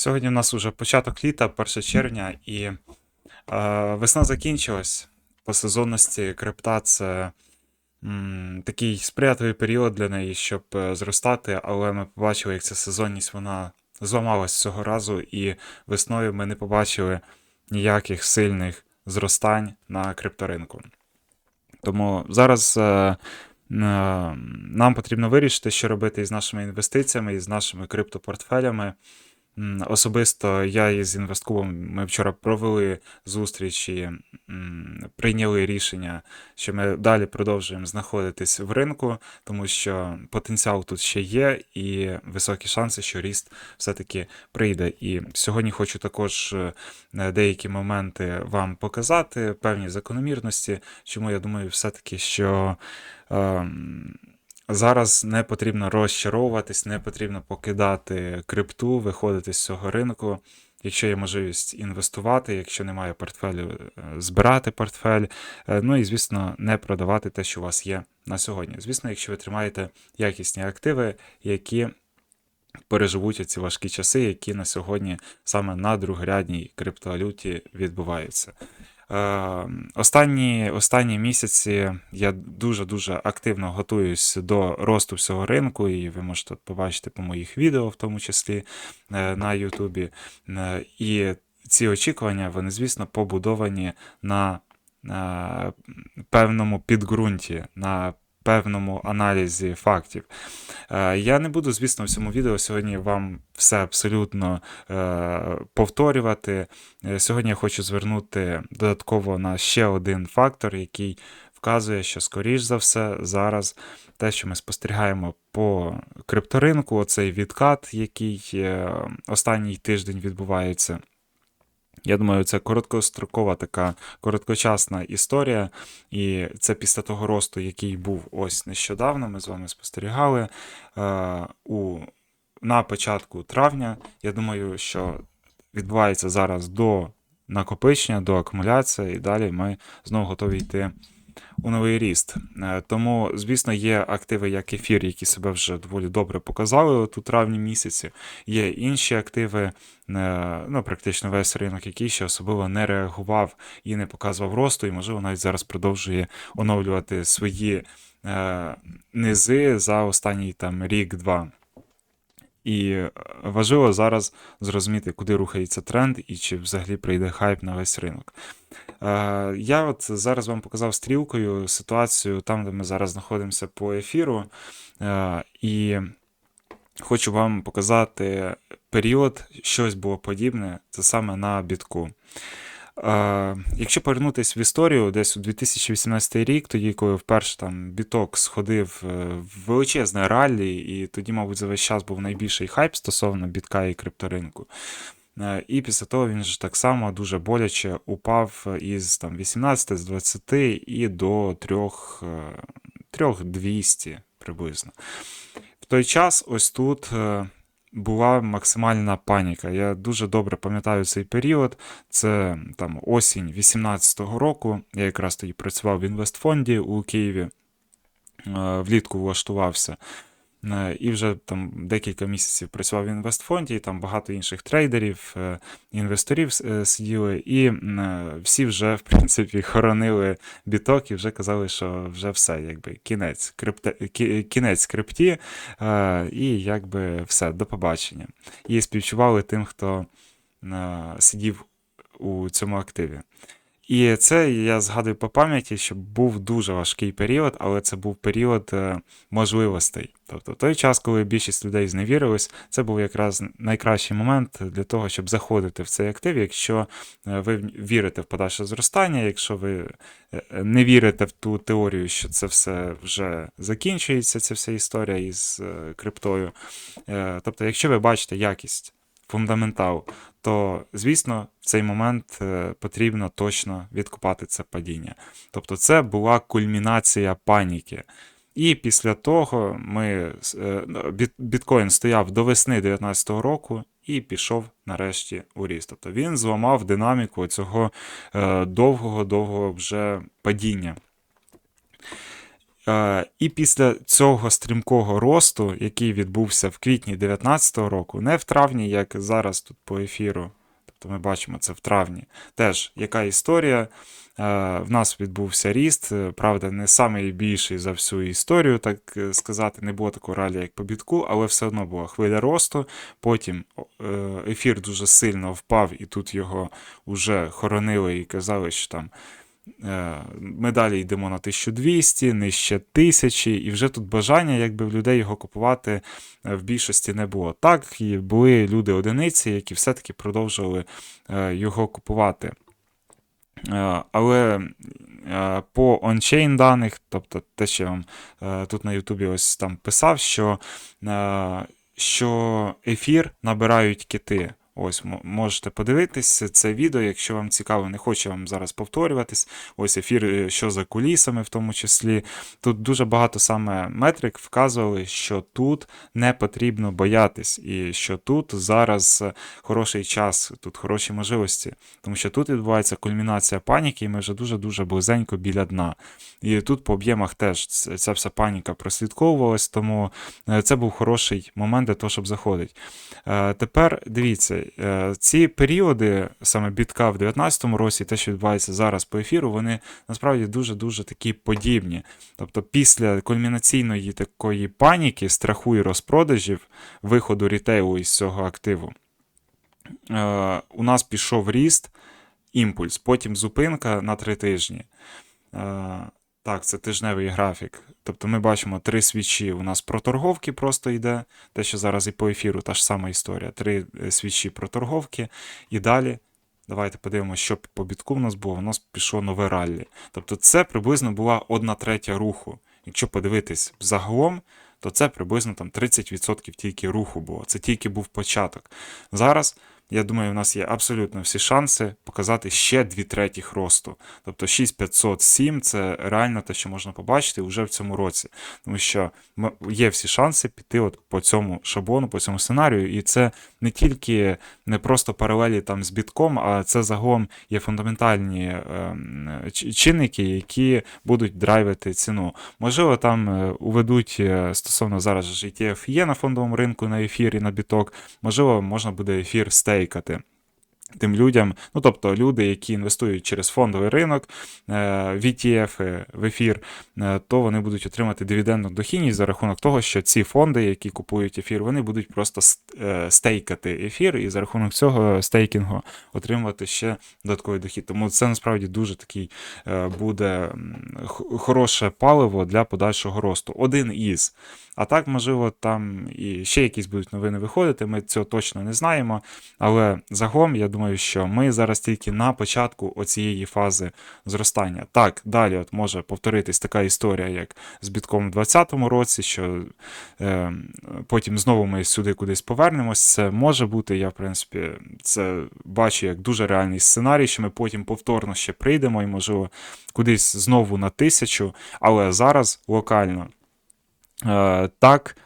Сьогодні в нас уже початок літа, 1 червня, і е, весна закінчилась. По сезонності крипта це м, такий сприятливий період для неї, щоб е, зростати, але ми побачили, як ця сезонність вона зламалась цього разу, і весною ми не побачили ніяких сильних зростань на крипторинку. Тому зараз е, е, нам потрібно вирішити, що робити із нашими інвестиціями, із нашими криптопортфелями. Особисто я із інвесткубом ми вчора провели зустріч і прийняли рішення, що ми далі продовжуємо знаходитись в ринку, тому що потенціал тут ще є, і високі шанси, що ріст все-таки прийде. І сьогодні хочу також е, деякі моменти вам показати, певні закономірності, чому я думаю, все-таки, що. Зараз не потрібно розчаровуватись, не потрібно покидати крипту, виходити з цього ринку. Якщо є можливість інвестувати, якщо немає портфелю, е, збирати портфель. Е, Ну і, звісно, не продавати те, що у вас є на сьогодні. Звісно, якщо ви тримаєте якісні активи, які переживуть ці важкі часи, які на сьогодні саме на другорядній криптовалюті відбуваються. Е, Останні, останні місяці я дуже-дуже активно готуюсь до росту всього ринку, і ви можете побачити по моїх відео, в тому числі е, на Ютубі. Е, І ці очікування, вони, звісно, побудовані на, певному підґрунті, на певному аналізі фактів. Е, Я не буду, звісно, в цьому відео сьогодні вам все абсолютно е, повторювати. Е, Сьогодні я хочу звернути додатково на ще один фактор, який вказує, що, скоріш за все, зараз те, що ми спостерігаємо по крипторинку, оцей відкат, який останній тиждень відбувається. Я думаю, це короткострокова така короткочасна історія, і це після того росту, який був ось нещодавно. Ми з вами спостерігали е, у, на початку травня. Я думаю, що відбувається зараз до накопичення, до акумуляції, і далі ми знову готові йти у новий ріст. Е, Тому, звісно, є активи як ефір, які себе вже доволі добре показали у травні місяці. Є інші активи, е, ну, практично весь ринок, який ще особливо не реагував і не показував росту, і, можливо, навіть зараз продовжує оновлювати свої е, низи за останній там рік-два. І важливо зараз зрозуміти, куди рухається тренд і чи взагалі прийде хайп на весь ринок. Е, Я от зараз вам показав стрілкою ситуацію там, де ми зараз знаходимося по ефіру. Е, І хочу вам показати період, щось було подібне, це саме на бітку. Е, Якщо повернутися в історію, десь у 2018 рік, тоді, коли вперше там біток сходив в величезне раллі, і тоді, мабуть, за весь час був найбільший хайп стосовно бітка і крипторинку. Е, І після того він ж так само дуже боляче упав із там 18 з 20 і до 3, е, 3200 приблизно. В той час ось тут е, була максимальна паніка. Я дуже добре пам'ятаю цей період. Це там осінь 2018 року. Я якраз тоді працював в інвестфонді у Києві, е, влітку влаштувався. Е, І вже там декілька місяців працював в інвестфонді, і там багато інших трейдерів, е, інвесторів е, сиділи, і всі вже, в принципі, хоронили біток і вже казали, що вже все, якби кінець крипте, кінець крипті, і якби все, до побачення. І співчували тим, хто сидів у цьому активі. І це я згадую по пам'яті, що був дуже важкий період, але це був період е, можливостей. Тобто той час, коли більшість людей зневірились, це був якраз найкращий момент для того, щоб заходити в цей актив, якщо е, ви вірите в подальше зростання, якщо ви е, не вірите в ту теорію, що це все вже закінчується, ця вся історія із криптою. Тобто, якщо ви бачите якість, фундаментал, то, звісно, в цей момент е, потрібно точно відкупати це падіння. Тобто, це була кульмінація паніки. І після того ми е, біткоін стояв до весни 2019 року і пішов нарешті у ріст. Тобто він зламав динаміку цього довгого-довгого вже падіння. Е, І після цього стрімкого росту, який відбувся в квітні 2019 року, не в травні, як зараз тут по ефіру, тобто ми бачимо це в травні, теж яка історія. Е, В нас відбувся ріст, е, правда, не найбільший за всю історію, так сказати, не було такого ралі, як по бітку, але все одно була хвиля росту. Потім ефір дуже сильно впав, і тут його вже хоронили і казали, що там. Е, Ми далі йдемо на 1200, нижче 1000, і вже тут бажання якби в людей його купувати е, в більшості не було. Так, і були люди одиниці, які все-таки продовжували е, його купувати. Але по ончейн даних, тобто те, що я вам тут на Ютубі ось там писав, що, що ефір набирають кити. Ось можете подивитись це відео, якщо вам цікаво, не хочу вам зараз повторюватись. Ось ефір, е, що за кулісами, в тому числі. Тут дуже багато саме метрик вказували, що тут не потрібно боятись, і що тут зараз е, хороший час, тут хороші можливості. Тому що тут відбувається кульмінація паніки, і ми вже дуже-дуже близенько біля дна. І тут по об'ємах теж ця вся паніка прослідковувалась, тому е, це був хороший момент для того, щоб заходити. Тепер дивіться, ці періоди, саме бітка в 2019 році, те, що відбувається зараз по ефіру, вони насправді дуже-дуже такі подібні. Тобто, після кульмінаційної такої паніки, страху і розпродажів, виходу рітейлу із цього активу, е, у нас пішов ріст, імпульс, потім зупинка на три тижні. Так, це тижневий графік. Тобто ми бачимо три свічі. У нас проторговки просто йде. Те, що зараз і по ефіру та ж сама історія. Три е, свічі проторговки. І далі. Давайте подивимося, що по бітку в нас було. У нас пішло нове раллі. Тобто це приблизно була одна третя руху. Якщо подивитись загалом, то це приблизно там 30% тільки руху було. Це тільки був початок. Зараз, я думаю, у нас є абсолютно всі шанси показати ще дві третіх росту. Тобто 6507 це реально те, що можна побачити вже в цьому році. Тому що є всі шанси піти от по цьому шаблону, по цьому сценарію. І це не тільки не просто паралелі там з бітком, а це загалом є фундаментальні ч- чинники, які будуть драйвити ціну. Можливо, там е, уведуть е, стосовно зараз ETF є на фондовому ринку на ефір і на біток. Можливо, можна буде ефір стейкати. Тим людям, ну тобто люди, які інвестують через фондовий ринок е, в ETF, в ефір, е, то вони будуть отримати дивідендну дохідність за рахунок того, що ці фонди, які купують ефір, вони будуть просто е, стейкати ефір, і за рахунок цього стейкінгу отримувати ще додатковий дохід. Тому це насправді дуже такий е, буде хороше паливо для подальшого росту. Один із. А так, можливо, там і ще якісь будуть новини виходити. Ми цього точно не знаємо. Але загалом, я думаю, що ми зараз тільки на початку оцієї фази зростання. Так, далі от може повторитись така історія, як з бітком у 2020 році, що е, потім знову ми сюди кудись повернемось. Це може бути. Я, в принципі, це бачу як дуже реальний сценарій, що ми потім повторно ще прийдемо і, можливо, кудись знову на тисячу, але зараз локально. Е, так,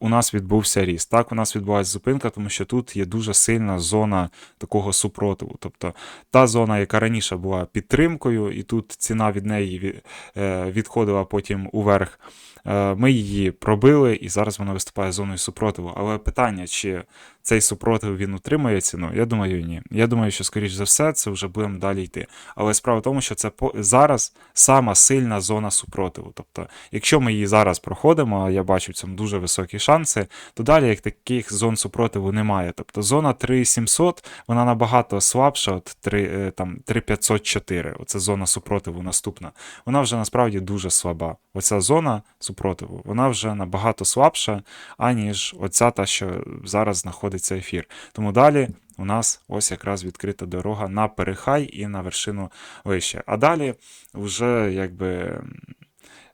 у нас відбувся ріст. Так, у нас відбулася зупинка, тому що тут є дуже сильна зона такого супротиву. Тобто та зона, яка раніше була підтримкою, і тут ціна від неї е, відходила потім уверх. Е, Ми її пробили, і зараз вона виступає зоною супротиву. Але питання, чи цей супротив він утримує ціну? Я думаю, ні. Я думаю, що, скоріш за все, це вже будемо далі йти. Але справа в тому, що це зараз сама сильна зона супротиву. Тобто, якщо ми її зараз проходимо, а я бачу в цьому дуже високі шанси, то далі як таких зон супротиву немає. Тобто зона 3700, вона набагато слабша, от 3, е, там 3504, оце зона супротиву наступна. Вона вже насправді дуже слаба. Оця зона супротиву, вона вже набагато слабша, аніж оця та, що зараз знаходиться ефір. Тому далі у нас ось якраз відкрита дорога на перехай і на вершину вище. А далі вже якби.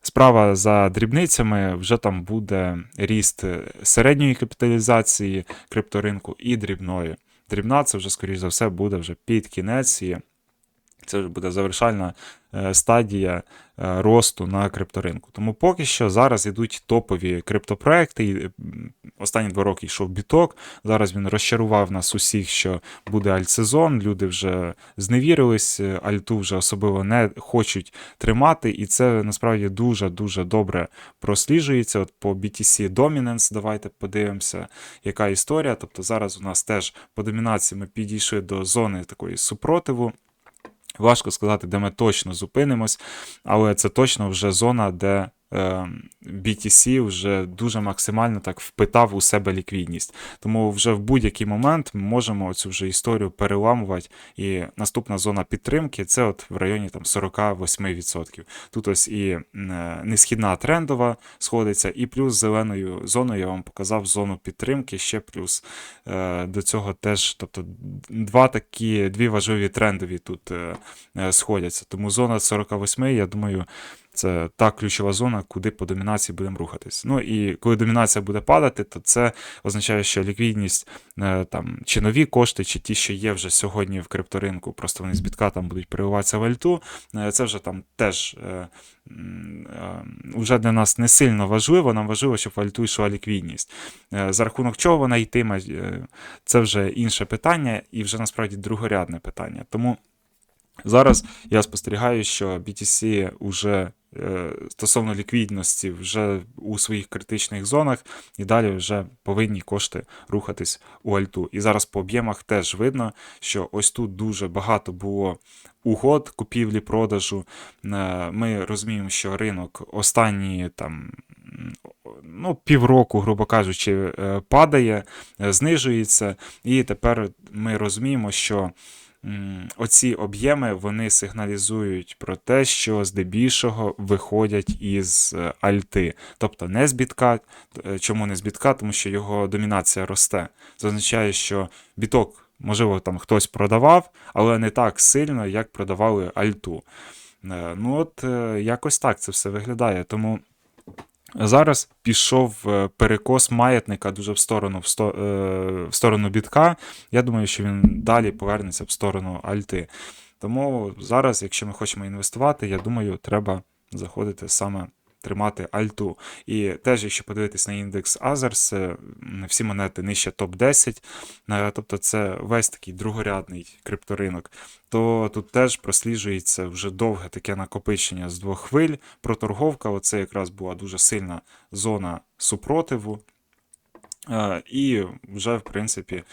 Справа за дрібницями вже там буде ріст середньої капіталізації крипторинку і дрібної. Дрібна це вже, скоріш за все, буде вже під кінець. І Це вже буде завершальна е, стадія е, росту на крипторинку. Тому поки що зараз йдуть топові криптопроекти. Останні два роки йшов біток. Зараз він розчарував нас усіх, що буде альтсезон. Люди вже зневірились, е, альту вже особливо не хочуть тримати, і це насправді дуже-дуже добре просліджується. От по BTC Dominance, давайте подивимося, яка історія. Тобто зараз у нас теж по домінації ми підійшли до зони такої супротиву. Важко сказати, де ми точно зупинимось, але це точно вже зона, де BTC вже дуже максимально так впитав у себе ліквідність. Тому вже в будь-який момент ми можемо цю вже історію переламувати. І наступна зона підтримки це от в районі там 48%. Тут ось і е, несхідна трендова сходиться, і плюс зеленою зоною я вам показав зону підтримки, ще плюс е, до цього теж, тобто два такі, дві важливі трендові тут е, е, сходяться. Тому зона 48, я думаю, це та ключова зона, куди по домінації будемо рухатись. Ну і коли домінація буде падати, то це означає, що ліквідність е, там чи нові кошти, чи ті, що є вже сьогодні в крипторинку, просто вони з там будуть переливатися в альту. е, Це вже там теж е, м, е, вже для нас не сильно важливо. Нам важливо, щоб в альту йшла ліквідність. За рахунок чого вона йтиме, це вже інше питання, і вже насправді другорядне питання. Тому. Зараз я спостерігаю, що BTC уже е, стосовно ліквідності вже у своїх критичних зонах, і далі вже повинні кошти рухатись у альту. І зараз по об'ємах теж видно, що ось тут дуже багато було угод купівлі-продажу. Е, Ми розуміємо, що ринок останні там. Ну, півроку, грубо кажучи, е, падає, знижується, і тепер ми розуміємо, що оці об'єми вони сигналізують про те, що здебільшого виходять із е, альти. Тобто не з бітка. Е, Чому не з бітка? Тому що його домінація росте. Це означає, що біток, можливо, там хтось продавав, але не так сильно, як продавали альту. Е, Ну от якось так це все виглядає. Тому. Зараз пішов е, перекос маятника дуже в сторону в, сто, е, в сторону бітка. Я думаю, що він далі повернеться в сторону альти. Тому зараз, якщо ми хочемо інвестувати, я думаю, треба заходити саме тримати альту. І теж, якщо подивитись на індекс Azers, е, всі монети нижче топ-10, е, тобто це весь такий другорядний крипторинок, то тут теж просліджується вже довге таке накопичення з двох хвиль. Проторговка, оце якраз була дуже сильна зона супротиву. Е, І вже, в принципі,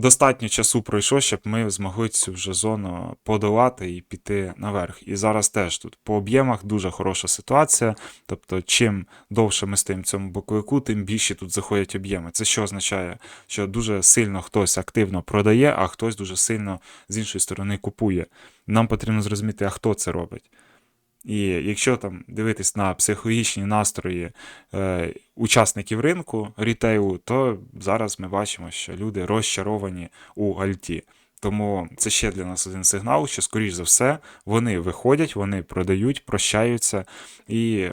достатньо часу пройшло, щоб ми змогли цю вже зону подолати і піти наверх. І зараз теж тут по об'ємах дуже хороша ситуація. Тобто, чим довше ми стоїмо в цьому боковику, тим більше тут заходять об'єми. Це що означає, що дуже сильно хтось активно продає, а хтось дуже сильно з іншої сторони купує. Нам потрібно зрозуміти, а хто це робить. І якщо там дивитись на психологічні настрої е, учасників ринку рітейлу, то зараз ми бачимо, що люди розчаровані у альті. Тому це ще для нас один сигнал, що, скоріш за все, вони виходять, вони продають, прощаються і.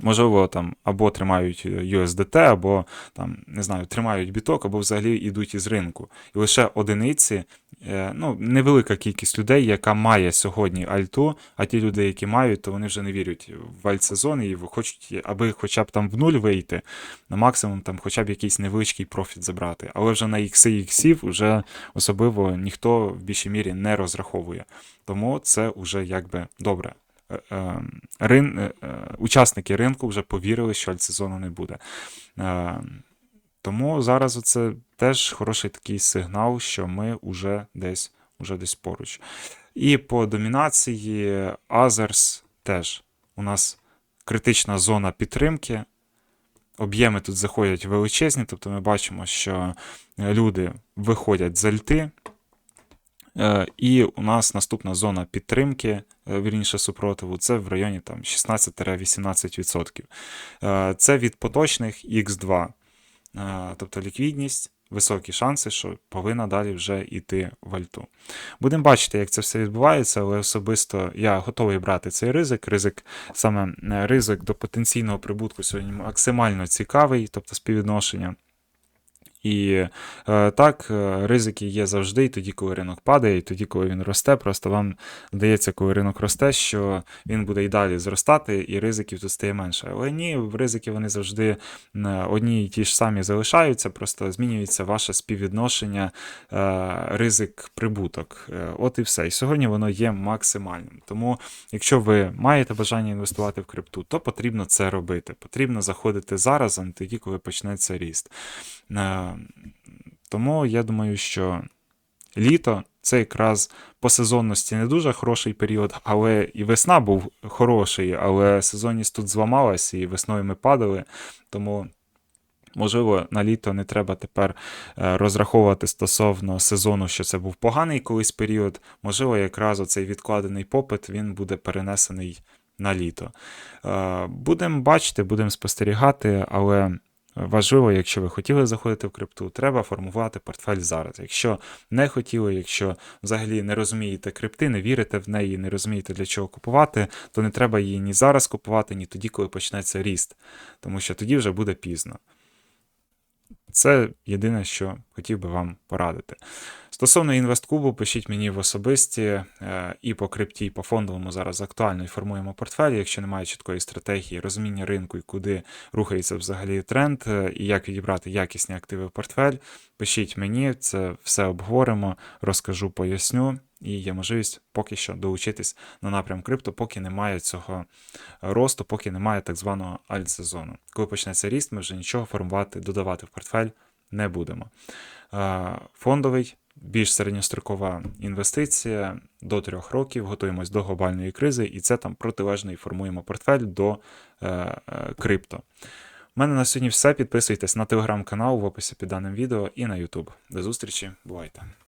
Можливо, там або тримають USDT, або там, не знаю, тримають біток, або взагалі йдуть із ринку. І лише одиниці, е, ну, невелика кількість людей, яка має сьогодні альту, а ті люди, які мають, то вони вже не вірять в альтсезон і хочуть, аби хоча б там в нуль вийти, на максимум там хоча б якийсь невеличкий профіт забрати. Але вже на ікси іксів вже особливо ніхто в більшій мірі не розраховує. Тому це вже якби добре. Е, е, рин, е, е, учасники ринку вже повірили, що альтсезону не буде. Тому зараз це теж хороший такий сигнал, що ми вже десь, вже десь поруч. І по домінації Others теж у нас критична зона підтримки. Об'єми тут заходять величезні, тобто ми бачимо, що люди виходять з альти. Е, І у нас наступна зона підтримки, е, вірніше супротиву, це в районі там 16-18%. Е, Це від поточних X2. Е, Тобто ліквідність, високі шанси, що повинна далі вже йти в альту. Будемо бачити, як це все відбувається, але особисто я готовий брати цей ризик. Ризик, саме е, ризик до потенційного прибутку сьогодні максимально цікавий, тобто співвідношення. І е, так, е, ризики є завжди, і тоді, коли ринок падає, і тоді, коли він росте. Просто вам здається, коли ринок росте, що він буде і далі зростати, і ризиків тут стає менше. Але ні, ризики вони завжди е, одні і ті ж самі залишаються, просто змінюється ваше співвідношення ризик-прибуток. Е, От і все. І сьогодні воно є максимальним. Тому, якщо ви маєте бажання інвестувати в крипту, то потрібно це робити. Потрібно заходити зараз, а не тоді, коли почнеться ріст. Е, Тому я думаю, що літо це якраз по сезонності не дуже хороший період, але і весна був хороший, але сезонність тут зламалась, і весною ми падали. Тому, можливо, на літо не треба тепер е, розраховувати стосовно сезону, що це був поганий колись період. Можливо, якраз оцей відкладений попит він буде перенесений на літо. Будемо бачити, будемо спостерігати, але важливо, якщо ви хотіли заходити в крипту, треба формувати портфель зараз. Якщо не хотіли, якщо взагалі не розумієте крипти, не вірите в неї, не розумієте для чого купувати, то не треба її ні зараз купувати, ні тоді, коли почнеться ріст, тому що тоді вже буде пізно. Це єдине, що хотів би вам порадити. Стосовно інвесткубу, пишіть мені в особисті е, і по крипті, і по фондовому зараз актуально і формуємо портфель. Якщо немає чіткої стратегії, розуміння ринку і куди рухається взагалі тренд, е, і як відібрати якісні активи в портфель, пишіть мені, це все обговоримо, розкажу, поясню. І є можливість поки що долучитись на напрям крипто, поки немає цього росту, поки немає так званого альт-сезону. Коли почнеться ріст, ми вже нічого формувати, додавати в портфель не будемо. Фондовий, більш середньострокова інвестиція до трьох років, готуємось до глобальної кризи, і це там протилежний формуємо портфель до е, е, крипто. У мене на сьогодні все. Підписуйтесь на телеграм-канал в описі під даним відео і на YouTube. До зустрічі, бувайте!